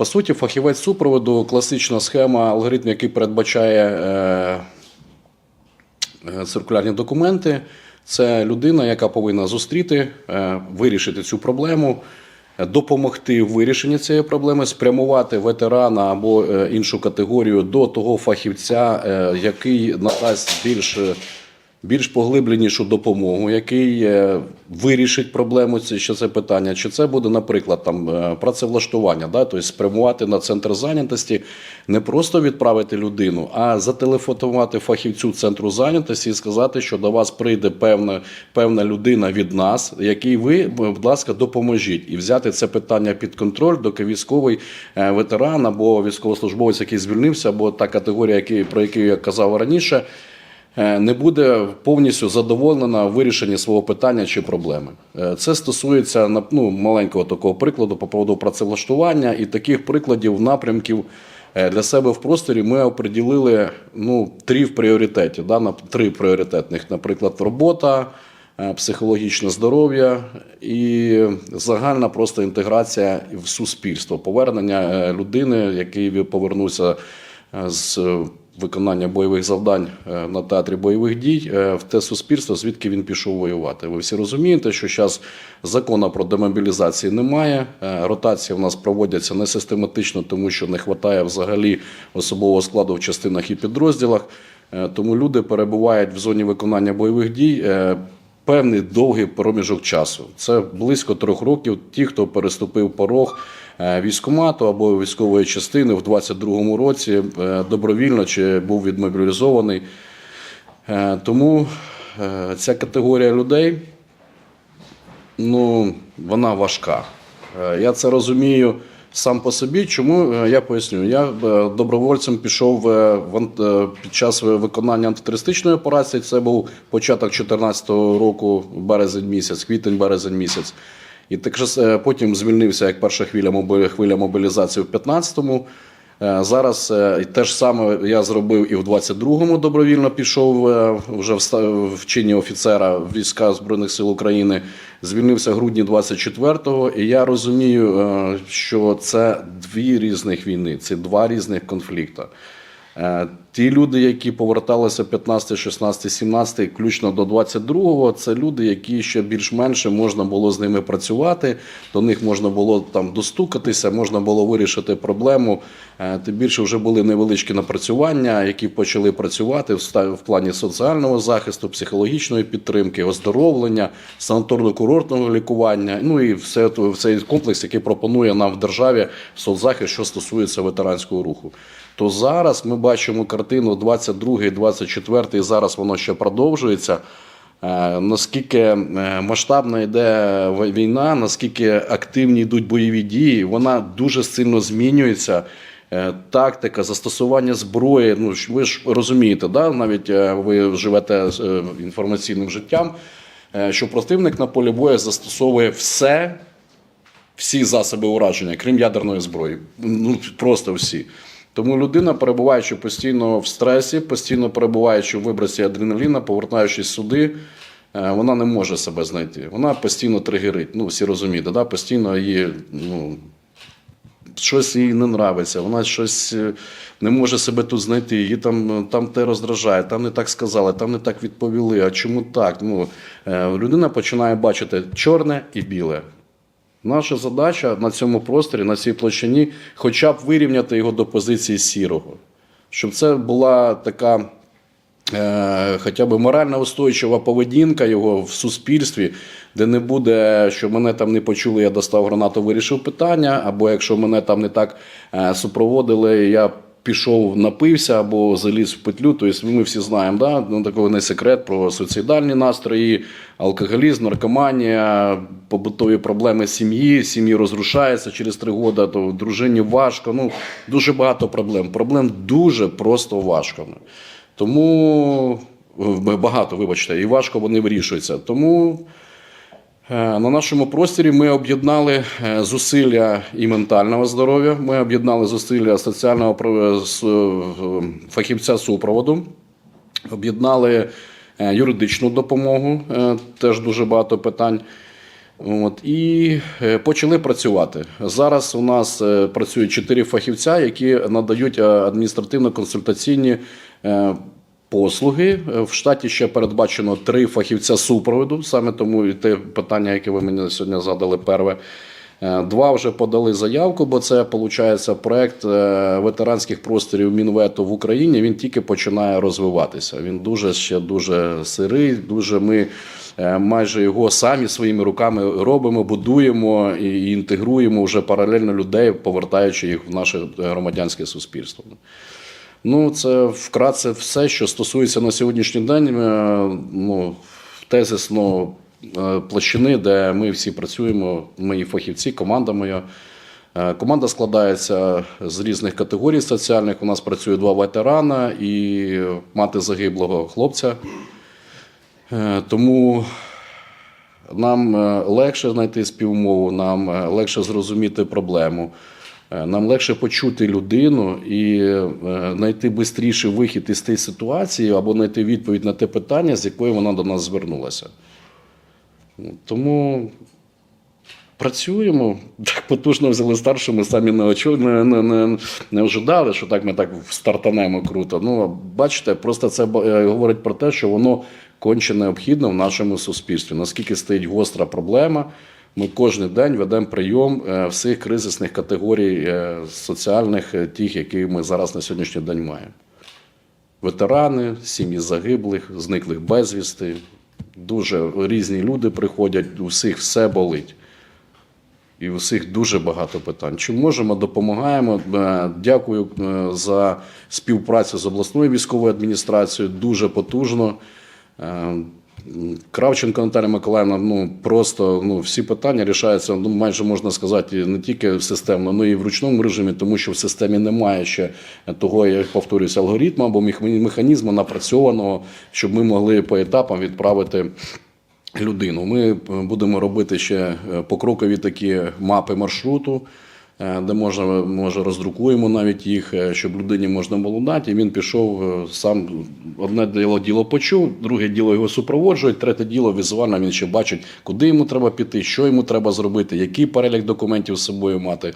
По суті, фахівець супроводу класична схема, алгоритм, який передбачає е, е, циркулярні документи. Це людина, яка повинна зустріти, е, вирішити цю проблему, допомогти в вирішенні цієї проблеми, спрямувати ветерана або е, іншу категорію до того фахівця, е, який надасть більш, е, більш поглибленішу допомогу, який е, вирішить проблему, що це питання. Чи це буде, наприклад, там е, працевлаштування, да? тобто спрямувати на центр зайнятості, не просто відправити людину, а зателефонувати фахівцю центру зайнятості і сказати, що до вас прийде певна, певна людина від нас, якій ви, будь ласка, допоможіть і взяти це питання під контроль, доки військовий е, ветеран або військовослужбовець, який звільнився, або та категорія, які, про яку я казав раніше. Е, Не буде повністю задоволена в вирішенні свого питання чи проблеми. Е, Це стосується ну, маленького такого прикладу по поводу працевлаштування і таких прикладів напрямків е, для себе в просторі ми оприділили ну, три в пріоритеті. Да, три пріоритетних, наприклад, робота, психологічне здоров'я і загальна просто інтеграція в суспільство, повернення людини, який повернувся з виконання бойових завдань е, на театрі бойових дій е, в те суспільство, звідки він пішов воювати. Ви всі розумієте, що зараз закону про демобілізацію немає. е, Ротації в нас проводяться не систематично, тому що не вистачає взагалі особового складу в частинах і підрозділах. Тому люди перебувають в зоні виконання бойових дій. Певний довгий проміжок часу. Це близько трьох років. Ті, хто переступив порог е, військкомату або військової частини в 22-му році, е, добровільно чи був відмобілізований. Е, Тому ця категорія людей ну, вона важка. Я це розумію сам по собі. Чому Е, я поясню? Я е, добровольцем пішов е, під час виконання антитерористичної операції. Це був початок 2014 року, березень місяць, квітень-березень місяць. І так е, потім звільнився як перша хвиля, хвиля мобілізації в 15-му. Е, Зараз е, те ж саме я зробив і в 22-му добровільно пішов е, вже в чині офіцера війська Збройних сил України. Звільнився в грудні 24-го, і я розумію, що це дві різних війни, це два різних конфлікти. Е, Ті люди, які поверталися 15, 16, 17, включно до 22-го, це люди, які ще більш-менше можна було з ними працювати, до них можна було там достукатися, можна було вирішити проблему. Е, Тим більше вже були невеличкі напрацювання, які почали працювати в в плані соціального захисту, психологічної підтримки, оздоровлення, санаторно-курортного лікування. Ну і все то- цей комплекс, який пропонує нам в державі соцзахист, що стосується ветеранського руху. То зараз ми бачимо картину 22 24 і зараз воно ще продовжується. Е, Наскільки е, масштабна йде війна, наскільки активні йдуть бойові дії, вона дуже сильно змінюється. Е, Тактика, застосування зброї. Ну ви ж розумієте, да? навіть ви живете інформаційним життям, що противник на полі бою застосовує все, всі засоби ураження, крім ядерної зброї. Ну просто всі. Тому людина, перебуваючи постійно в стресі, постійно перебуваючи в вибросі адреналіна, повертаючись сюди, е, вона не може себе знайти. Вона постійно тригерить. Ну, всі розумієте, да? постійно її. Ну, Щось їй не нравиться, вона щось е, не може себе тут знайти. Її там, е, там те роздражає, там не так сказали, там не так відповіли. А чому так? Ну, людина починає бачити чорне і біле. Наша задача на цьому просторі, на цій площині, хоча б вирівняти його до позиції сірого, щоб це була така е, хоча б морально устойчива поведінка його в суспільстві, де не буде, що мене там не почули, я достав гранату, вирішив питання, або якщо мене там не так е, супроводили, я пішов, напився або заліз в петлю. Тобто ми всі знаємо, да? ну, такий не секрет про суїцидальні настрої, алкоголізм, наркоманія, побутові проблеми сім'ї, сім'ї розрушається через три роки, то дружині важко. Ну, дуже багато проблем. Проблем дуже просто важко. Тому е, багато, вибачте, і важко вони вирішуються. Тому на нашому просторі ми об'єднали е, зусилля і ментального здоров'я. Ми об'єднали зусилля соціального е, фахівця супроводу, об'єднали е, юридичну допомогу, е, теж дуже багато питань. От, і е, почали працювати. Зараз у нас е, працюють чотири фахівця, які надають е, адміністративно-консультаційні е, послуги. Е, В штаті ще передбачено три фахівця супроводу, саме тому і те питання, яке ви мені сьогодні задали, перше. Е, Два вже подали заявку, бо це виходить проект е, ветеранських просторів Мінвету в Україні. Він тільки починає розвиватися. Він дуже ще дуже сирий. Дуже ми майже його самі своїми руками робимо, будуємо і інтегруємо вже паралельно людей, повертаючи їх в наше громадянське суспільство. Ну, це вкратце все, що стосується на сьогоднішній день. е, Ну, тезисно е, площини, де ми всі працюємо, мої фахівці, команда моя. Е, Команда складається з різних категорій соціальних. У нас працює два ветерана і мати загиблого хлопця. Тому нам легше знайти співмову, нам легше зрозуміти проблему, нам легше почути людину і е, знайти швидше вихід із тієї ситуації або знайти відповідь на те питання, з якою вона до нас звернулася. Тому працюємо. Так потужно взяли старшу, ми самі не, очу, не, не, не, не ожидали, що так ми так стартанемо круто. Ну, бачите, просто це е, говорить про те, що воно конче необхідно в нашому суспільстві. Наскільки стоїть гостра проблема, ми кожен день ведемо прийом е, всіх кризисних категорій е, соціальних, е, тих, які ми зараз на сьогоднішній день маємо. Ветерани, сім'ї загиблих, зниклих безвісти. Дуже різні люди приходять, у всіх все болить. І у всіх дуже багато питань. Чи можемо, допомагаємо. Дякую за співпрацю з обласною військовою адміністрацією. Дуже потужно. Кравченко Наталя Миколаївна, ну просто ну, всі питання рішаються, ну, майже можна сказати, не тільки системно, але і в ручному режимі, тому що в системі немає ще того, я повторююсь, алгоритму або мех- механізму напрацьованого, щоб ми могли по етапам відправити людину. Ми е, будемо робити ще е, покрокові такі мапи маршруту, де можна, може роздрукуємо навіть їх, е, щоб людині можна було дати. І він пішов е, сам. Одне діло діло почув, друге діло його супроводжують, третє діло візуально він ще бачить, куди йому треба піти, що йому треба зробити, який перелік документів з собою мати.